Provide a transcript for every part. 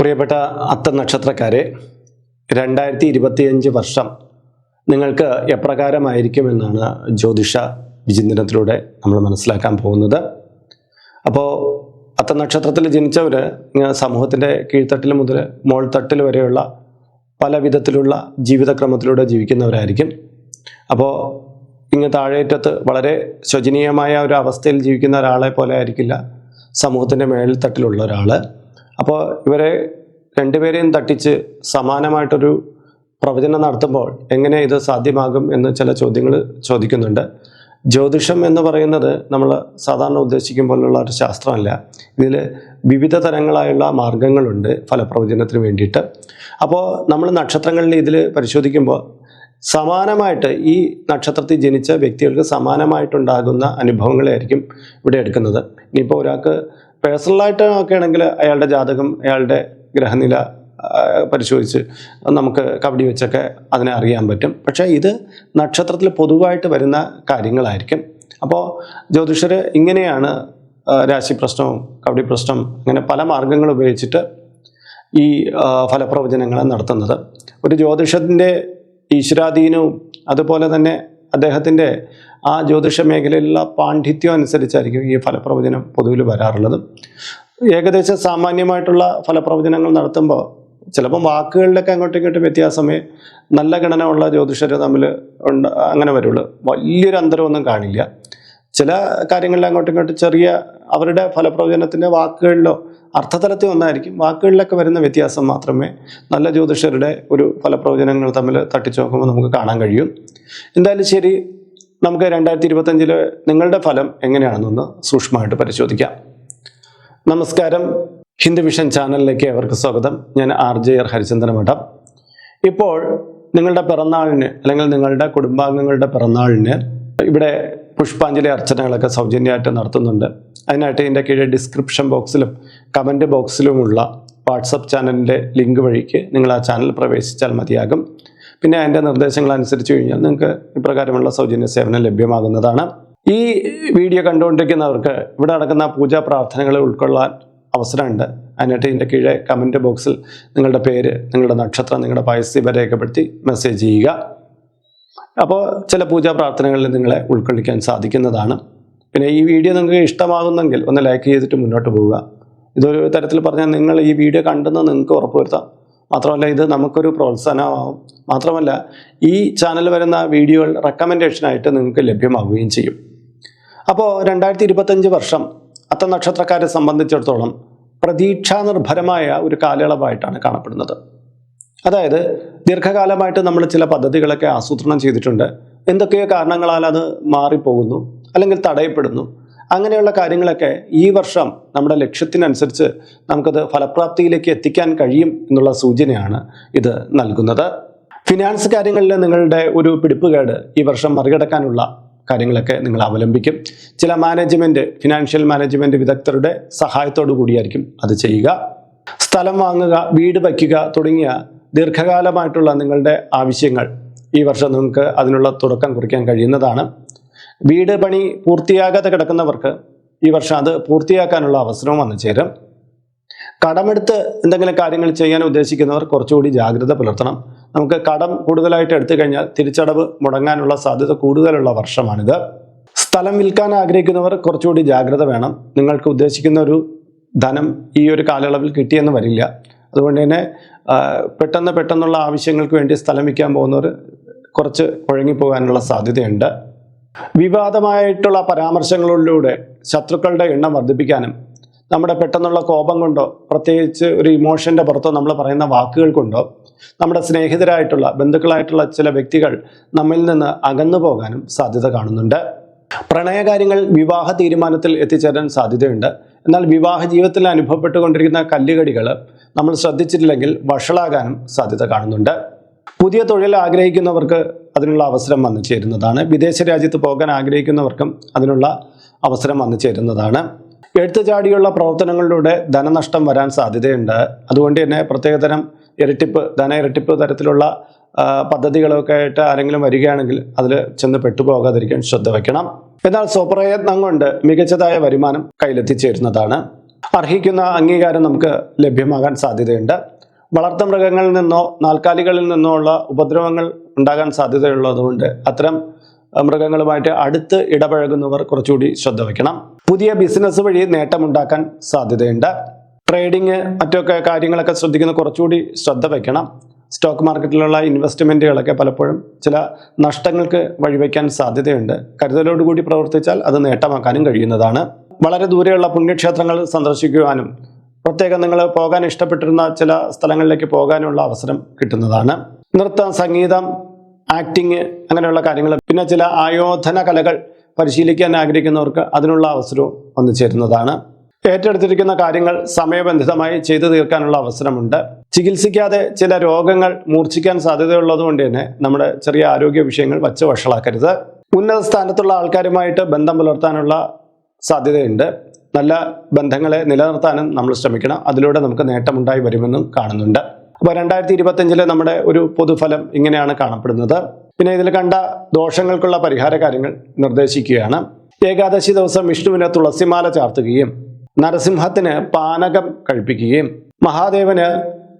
പ്രിയപ്പെട്ട അത്ത നക്ഷത്രക്കാരെ രണ്ടായിരത്തി ഇരുപത്തിയഞ്ച് വർഷം നിങ്ങൾക്ക് എപ്രകാരമായിരിക്കുമെന്നാണ് ജ്യോതിഷ വിചിന്തനത്തിലൂടെ നമ്മൾ മനസ്സിലാക്കാൻ പോകുന്നത്. അപ്പോൾ അത്ത നക്ഷത്രത്തിൽ ജനിച്ചവർ സമൂഹത്തിന്റെ കീഴ്ത്തട്ടിൽ മുതൽ മോൾത്തട്ടിൽ വരെയുള്ള പല വിധത്തിലുള്ള ജീവിതക്രമത്തിലൂടെ ജീവിക്കുന്നവരായിരിക്കും. അപ്പോൾ ഇങ്ങ് താഴേറ്റത്ത് വളരെ ശോചനീയമായ ഒരു അവസ്ഥയിൽ ജീവിക്കുന്ന ഒരാളെ പോലെ ആയിരിക്കില്ല സമൂഹത്തിന്റെ മേൽത്തട്ടിലുള്ള ഒരാൾ അപ്പോൾ ഇവരെ രണ്ടുപേരെയും തട്ടിച്ച് സമാനമായിട്ടൊരു പ്രവചനം നടത്തുമ്പോൾ എങ്ങനെ ഇത് സാധ്യമാകും എന്ന് ചില ചോദ്യങ്ങൾ ചോദിക്കുന്നുണ്ട്. ജ്യോതിഷം എന്ന് പറയുന്നത് നമ്മൾ സാധാരണ ഉദ്ദേശിക്കുമ്പോഴുള്ള ഒരു ശാസ്ത്രമല്ല. ഇതിൽ വിവിധ തരങ്ങളായുള്ള മാർഗങ്ങളുണ്ട് ഫലപ്രവചനത്തിന് വേണ്ടിയിട്ട്. അപ്പോൾ നമ്മൾ നക്ഷത്രങ്ങളിൽ ഇതിൽ പരിശോധിക്കുമ്പോൾ സമാനമായിട്ട് ഈ നക്ഷത്രത്തിൽ ജനിച്ച വ്യക്തികൾക്ക് സമാനമായിട്ടുണ്ടാകുന്ന അനുഭവങ്ങളായിരിക്കും ഇവിടെ എടുക്കുന്നത്. ഇനിയിപ്പോൾ ഒരാൾക്ക് പേഴ്സണലായിട്ട് നോക്കുകയാണെങ്കിൽ അയാളുടെ ജാതകം അയാളുടെ ഗ്രഹനില പരിശോധിച്ച് നമുക്ക് കബഡി വെച്ചൊക്കെ അതിനെ അറിയാൻ പറ്റും. പക്ഷേ ഇത് നക്ഷത്രത്തിൽ പൊതുവായിട്ട് വരുന്ന കാര്യങ്ങളായിരിക്കും. അപ്പോൾ ജ്യോതിഷർ ഇങ്ങനെയാണ് രാശി പ്രശ്നവും കബഡി പ്രശ്നം അങ്ങനെ പല മാർഗങ്ങൾ ഉപയോഗിച്ചിട്ട് ഈ ഫലപ്രവചനങ്ങളെ നടത്തുന്നത്. ഒരു ജ്യോതിഷത്തിന്റെ ഈശ്വരാധീനവും അതുപോലെ തന്നെ അദ്ദേഹത്തിന്റെ ആ ജ്യോതിഷ മേഖലയിലുള്ള പാണ്ഡിത്യം അനുസരിച്ചായിരിക്കും ഈ ഫലപ്രവചനം പൊതുവിൽ വരാറുള്ളത്. ഏകദേശം സാമാന്യമായിട്ടുള്ള ഫലപ്രവചനങ്ങൾ നടത്തുമ്പോൾ ചിലപ്പം വാക്കുകളിലൊക്കെ അങ്ങോട്ടും ഇങ്ങോട്ടും വ്യത്യാസമേ നല്ല ഗണനമുള്ള ജ്യോതിഷർ തമ്മിൽ ഉണ്ട് അങ്ങനെ വരുള്ളൂ. വലിയൊരു അന്തരമൊന്നും കാണില്ല. ചില കാര്യങ്ങളിൽ അങ്ങോട്ടും ഇങ്ങോട്ടും ചെറിയ അവരുടെ ഫലപ്രവചനത്തിന്റെ വാക്കുകളിലോ അർത്ഥതലത്തിൽ ഒന്നായിരിക്കും. വാക്കുകളിലൊക്കെ വരുന്ന വ്യത്യാസം മാത്രമേ നല്ല ജ്യോതിഷരുടെ ഒരു ഫലപ്രവചനങ്ങൾ തമ്മിൽ തട്ടിച്ചു നോക്കുമ്പോൾ നമുക്ക് കാണാൻ കഴിയും. എന്തായാലും ശരി നമുക്ക് രണ്ടായിരത്തി ഇരുപത്തഞ്ചിൽ നിങ്ങളുടെ ഫലം എങ്ങനെയാണെന്നൊന്ന് സൂക്ഷ്മമായിട്ട് പരിശോധിക്കാം. നമസ്കാരം. ഹിന്ദു വിഷൻ ചാനലിലേക്ക് അവർക്ക് സ്വാഗതം. ഞാൻ ആർ ജെ ആർ ഹരിചന്ദ്രൻ മഠം ഇപ്പോൾ നിങ്ങളുടെ പിറന്നാളിന് അല്ലെങ്കിൽ നിങ്ങളുടെ കുടുംബാംഗങ്ങളുടെ പിറന്നാളിന് ഇവിടെ പുഷ്പാഞ്ജലി അർച്ചനകളൊക്കെ സൗജന്യമായിട്ട് നടത്തുന്നുണ്ട്. അതിനായിട്ട് ഇതിന്റെ കീഴെ ഡിസ്ക്രിപ്ഷൻ ബോക്സിലും കമന്റ് ബോക്സിലുമുള്ള വാട്സപ്പ് ചാനലിന്റെ ലിങ്ക് വഴിക്ക് നിങ്ങൾ ആ ചാനൽ പ്രവേശിച്ചാൽ മതിയാകും. പിന്നെ അതിന്റെ നിർദ്ദേശങ്ങൾ അനുസരിച്ച് കഴിഞ്ഞാൽ നിങ്ങൾക്ക് ഇപ്രകാരമുള്ള സൗജന്യ സേവനം ലഭ്യമാകുന്നതാണ്. ഈ വീഡിയോ കണ്ടുകൊണ്ടിരിക്കുന്നവർക്ക് ഇവിടെ നടക്കുന്ന പൂജാ പ്രാർത്ഥനകൾ ഉൾക്കൊള്ളാൻ അവസരമുണ്ട്. അതിനായിട്ട് ഇതിന്റെ കീഴെ കമന്റ് ബോക്സിൽ നിങ്ങളുടെ പേര് നിങ്ങളുടെ നക്ഷത്രം നിങ്ങളുടെ പൈസ രേഖപ്പെടുത്തി മെസ്സേജ് ചെയ്യുക. അപ്പോൾ ചില പൂജാ പ്രാർത്ഥനകളിൽ നിങ്ങളെ ഉൾക്കൊള്ളിക്കാൻ സാധിക്കുന്നതാണ്. പിന്നെ ഈ വീഡിയോ നിങ്ങൾക്ക് ഇഷ്ടമാകുന്നെങ്കിൽ ഒന്ന് ലൈക്ക് ചെയ്തിട്ട് മുന്നോട്ട് പോവുക. ഇതൊരു തരത്തിൽ പറഞ്ഞാൽ നിങ്ങൾ ഈ വീഡിയോ കണ്ടെന്ന് നിങ്ങൾക്ക് ഉറപ്പുവരുത്താം. മാത്രമല്ല ഇത് നമുക്കൊരു പ്രോത്സാഹനമാവും. മാത്രമല്ല ഈ ചാനൽ വരുന്ന വീഡിയോകൾ റെക്കമെൻഡേഷനായിട്ട് നിങ്ങൾക്ക് ലഭ്യമാവുകയും ചെയ്യും. അപ്പോൾ രണ്ടായിരത്തി ഇരുപത്തഞ്ച് വർഷം അത്ത നക്ഷത്രക്കാരെ സംബന്ധിച്ചിടത്തോളം പ്രതീക്ഷാനിർഭരമായ ഒരു കാലയളവായിട്ടാണ് കാണപ്പെടുന്നത്. അതായത് ദീർഘകാലമായിട്ട് നമ്മൾ ചില പദ്ധതികളൊക്കെ ആസൂത്രണം ചെയ്തിട്ടുണ്ട്. എന്തൊക്കെയോ കാരണങ്ങളാൽ അത് മാറിപ്പോകുന്നു അല്ലെങ്കിൽ തടയപ്പെടുന്നു. അങ്ങനെയുള്ള കാര്യങ്ങളൊക്കെ ഈ വർഷം നമ്മുടെ ലക്ഷ്യത്തിനനുസരിച്ച് നമുക്കത് ഫലപ്രാപ്തിയിലേക്ക് എത്തിക്കാൻ കഴിയും എന്നുള്ള സൂചനയാണ് ഇത് നൽകുന്നത്. ഫിനാൻസ് കാര്യങ്ങളിൽ നിങ്ങളുടെ ഒരു പിടിപ്പുകേട് ഈ വർഷം മറികടക്കാനുള്ള കാര്യങ്ങളൊക്കെ നിങ്ങൾ അവലംബിക്കും. ചില മാനേജ്മെന്റ് ഫിനാൻഷ്യൽ മാനേജ്മെന്റ് വിദഗ്ധരുടെ സഹായത്തോടു കൂടിയായിരിക്കും അത് ചെയ്യുക. സ്ഥലം വാങ്ങുക വീട് വയ്ക്കുക തുടങ്ങിയ ദീർഘകാലമായിട്ടുള്ള നിങ്ങളുടെ ആവശ്യങ്ങൾ ഈ വർഷം നിങ്ങൾക്ക് അതിനുള്ള തുടക്കം കുറിക്കാൻ കഴിയുന്നതാണ്. വീട് പണി പൂർത്തിയാകാതെ കിടക്കുന്നവർക്ക് ഈ വർഷം അത് പൂർത്തിയാക്കാനുള്ള അവസരവും വന്നു ചേരും. കടമെടുത്ത് എന്തെങ്കിലും കാര്യങ്ങൾ ചെയ്യാൻ ഉദ്ദേശിക്കുന്നവർ കുറച്ചുകൂടി ജാഗ്രത പുലർത്തണം. നമുക്ക് കടം കൂടുതലായിട്ട് എടുത്തു കഴിഞ്ഞാൽ തിരിച്ചടവ് മുടങ്ങാനുള്ള സാധ്യത കൂടുതലുള്ള വർഷമാണിത്. സ്ഥലം വിൽക്കാൻ ആഗ്രഹിക്കുന്നവർ കുറച്ചുകൂടി ജാഗ്രത വേണം. നിങ്ങൾക്ക് ഉദ്ദേശിക്കുന്ന ഒരു ധനം ഈ ഒരു കാലയളവിൽ കിട്ടിയെന്ന് വരില്ല. അതുകൊണ്ട് തന്നെ പെട്ടെന്ന് പെട്ടെന്നുള്ള ആവശ്യങ്ങൾക്ക് വേണ്ടി സ്ഥലം വിൽക്കാൻ പോകുന്നവർ കുറച്ച് കുഴങ്ങിപ്പോകാനുള്ള സാധ്യതയുണ്ട്. വിവാദമായിട്ടുള്ള പരാമർശങ്ങളിലൂടെ ശത്രുക്കളുടെ എണ്ണം വർദ്ധിപ്പിക്കാനും നമ്മുടെ പെട്ടെന്നുള്ള കോപം കൊണ്ടോ പ്രത്യേകിച്ച് ഒരു ഇമോഷന്റെ പുറത്തോ നമ്മൾ പറയുന്ന വാക്കുകൾ കൊണ്ടോ നമ്മുടെ സ്നേഹിതരായിട്ടുള്ള ബന്ധുക്കളായിട്ടുള്ള ചില വ്യക്തികൾ നമ്മിൽ നിന്ന് അകന്നു പോകാനും സാധ്യത കാണുന്നുണ്ട്. പ്രണയകാര്യങ്ങൾ വിവാഹ തീരുമാനത്തിൽ എത്തിച്ചേരാൻ സാധ്യതയുണ്ട്. എന്നാൽ വിവാഹ ജീവിതത്തിൽ അനുഭവപ്പെട്ടുകൊണ്ടിരിക്കുന്ന കല്ലുകടികൾ നമ്മൾ ശ്രദ്ധിച്ചിട്ടില്ലെങ്കിൽ വഷളാകാനും സാധ്യത കാണുന്നുണ്ട്. പുതിയ തൊഴിൽ ആഗ്രഹിക്കുന്നവർക്ക് അതിനുള്ള അവസരം വന്നു ചേരുന്നതാണ്. വിദേശ രാജ്യത്ത് പോകാൻ ആഗ്രഹിക്കുന്നവർക്കും അതിനുള്ള അവസരം വന്നു ചേരുന്നതാണ്. എഴുത്തുചാടിയുള്ള പ്രവർത്തനങ്ങളിലൂടെ ധനനഷ്ടം വരാൻ സാധ്യതയുണ്ട്. അതുകൊണ്ട് തന്നെ പ്രത്യേകതരം ഇരട്ടിപ്പ് ധന ഇരട്ടിപ്പ് തരത്തിലുള്ള പദ്ധതികളൊക്കെ ആയിട്ട് ആരെങ്കിലും വരികയാണെങ്കിൽ അതിൽ ചെന്ന് പെട്ടുപോകാതിരിക്കാൻ ശ്രദ്ധ വയ്ക്കണം. എന്നാൽ സ്വപ്രയത്നം കൊണ്ട് മികച്ചതായ വരുമാനം കയ്യിലെത്തിച്ചേരുന്നതാണ്. അർഹിക്കുന്ന അംഗീകാരം നമുക്ക് ലഭ്യമാകാൻ സാധ്യതയുണ്ട്. വളർത്തു മൃഗങ്ങളിൽ നിന്നോ നാൽക്കാലികളിൽ നിന്നോ ഉള്ള ഉപദ്രവങ്ങൾ ഉണ്ടാകാൻ സാധ്യതയുള്ളതുകൊണ്ട് അത്തരം മൃഗങ്ങളുമായിട്ട് അടുത്ത് ഇടപഴകുന്നവർ കുറച്ചുകൂടി ശ്രദ്ധ വയ്ക്കണം. പുതിയ ബിസിനസ് വഴി നേട്ടമുണ്ടാക്കാൻ സാധ്യതയുണ്ട്. ട്രേഡിങ് മറ്റൊക്കെ കാര്യങ്ങളൊക്കെ ശ്രദ്ധിക്കുന്ന കുറച്ചുകൂടി ശ്രദ്ധ വയ്ക്കണം. സ്റ്റോക്ക് മാർക്കറ്റിലുള്ള ഇൻവെസ്റ്റ്മെന്റുകളൊക്കെ പലപ്പോഴും ചില നഷ്ടങ്ങൾക്ക് വഴിവെക്കാൻ സാധ്യതയുണ്ട്. കരുതലോടുകൂടി പ്രവർത്തിച്ചാൽ അത് നേട്ടമാക്കാനും കഴിയുന്നതാണ്. വളരെ ദൂരെയുള്ള പുണ്യക്ഷേത്രങ്ങൾ സന്ദർശിക്കുവാനും പ്രത്യേകം നിങ്ങൾ പോകാൻ ഇഷ്ടപ്പെട്ടിരുന്ന ചില സ്ഥലങ്ങളിലേക്ക് പോകാനുള്ള അവസരം കിട്ടുന്നതാണ്. നൃത്തം സംഗീതം ആക്ടിങ് അങ്ങനെയുള്ള കാര്യങ്ങൾ. പിന്നെ ചില ആയോധന കലകൾ പരിശീലിക്കാൻ ആഗ്രഹിക്കുന്നവർക്ക് അതിനുള്ള അവസരവും വന്നു ചേരുന്നതാണ്. ഏറ്റെടുത്തിരിക്കുന്ന കാര്യങ്ങൾ സമയബന്ധിതമായി ചെയ്തു തീർക്കാനുള്ള അവസരമുണ്ട്. ചികിത്സിക്കാതെ ചില രോഗങ്ങൾ മൂർച്ഛിക്കാൻ സാധ്യതയുള്ളതുകൊണ്ട് തന്നെ നമ്മുടെ ചെറിയ ആരോഗ്യ വിഷയങ്ങൾ വച്ച് വഷളാക്കരുത്. ഉന്നത സ്ഥാനത്തുള്ള ആൾക്കാരുമായിട്ട് ബന്ധം പുലർത്താനുള്ള സാധ്യതയുണ്ട്. നല്ല ബന്ധങ്ങളെ നിലനിർത്താനും നമ്മൾ ശ്രമിക്കണം. അതിലൂടെ നമുക്ക് നേട്ടമുണ്ടായി വരുമെന്നും കാണുന്നുണ്ട്. അപ്പോൾ രണ്ടായിരത്തി ഇരുപത്തഞ്ചിലെ നമ്മുടെ ഒരു പൊതുഫലം ഇങ്ങനെയാണ് കാണപ്പെടുന്നത്. പിന്നെ ഇതിൽ കണ്ട ദോഷങ്ങൾക്കുള്ള പരിഹാര കാര്യങ്ങൾ നിർദ്ദേശിക്കുകയാണ്. ഏകാദശി ദിവസം വിഷ്ണുവിന് തുളസിമാല ചാർത്തുകയും നരസിംഹത്തിന് പാനകം കഴിപ്പിക്കുകയും മഹാദേവന്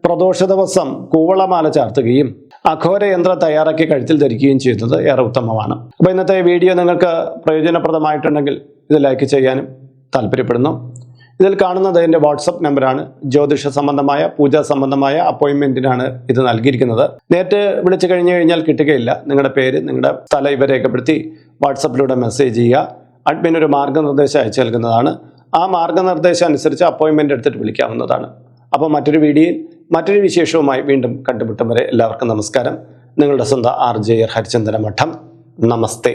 പ്രദോഷ ദിവസം കൂവളമാല ചാർത്തുകയും അഘോര യന്ത്രം തയ്യാറാക്കി കഴുത്തിൽ ധരിക്കുകയും ചെയ്യുന്നത് ഏറെ ഉത്തമമാണ്. അപ്പോൾ ഇന്നത്തെ വീഡിയോ നിങ്ങൾക്ക് പ്രയോജനപ്രദമായിട്ടുണ്ടെങ്കിൽ ഇത് ലൈക്ക് ചെയ്യാനും താല്പര്യപ്പെടുന്നു. ഇതിൽ കാണുന്നത് എന്റെ വാട്സപ്പ് നമ്പറാണ്. ജ്യോതിഷ സംബന്ധമായ പൂജാ സംബന്ധമായ അപ്പോയിൻമെന്റിനാണ് ഇത് നൽകിയിരിക്കുന്നത്. നേരിട്ട് വിളിച്ചു കഴിഞ്ഞു കഴിഞ്ഞാൽ കിട്ടുകയില്ല. നിങ്ങളുടെ പേര് നിങ്ങളുടെ സ്ഥലം ഇവ രേഖപ്പെടുത്തി വാട്സപ്പിലൂടെ മെസ്സേജ് ചെയ്യുക. അഡ്മിൻ ഒരു മാർഗനിർദ്ദേശം അയച്ചു നൽകുന്നതാണ്. ആ മാർഗനിർദ്ദേശം അനുസരിച്ച് അപ്പോയിൻമെന്റ് എടുത്തിട്ട് വിളിക്കാവുന്നതാണ്. അപ്പോൾ മറ്റൊരു വീഡിയോയിൽ മറ്റൊരു വിശേഷവുമായി വീണ്ടും കണ്ടുമുട്ടും വരെ എല്ലാവർക്കും നമസ്കാരം. നിങ്ങളുടെ സ്വന്തം ആർ ജെ ഹരിചന്ദന മഠം നമസ്തേ.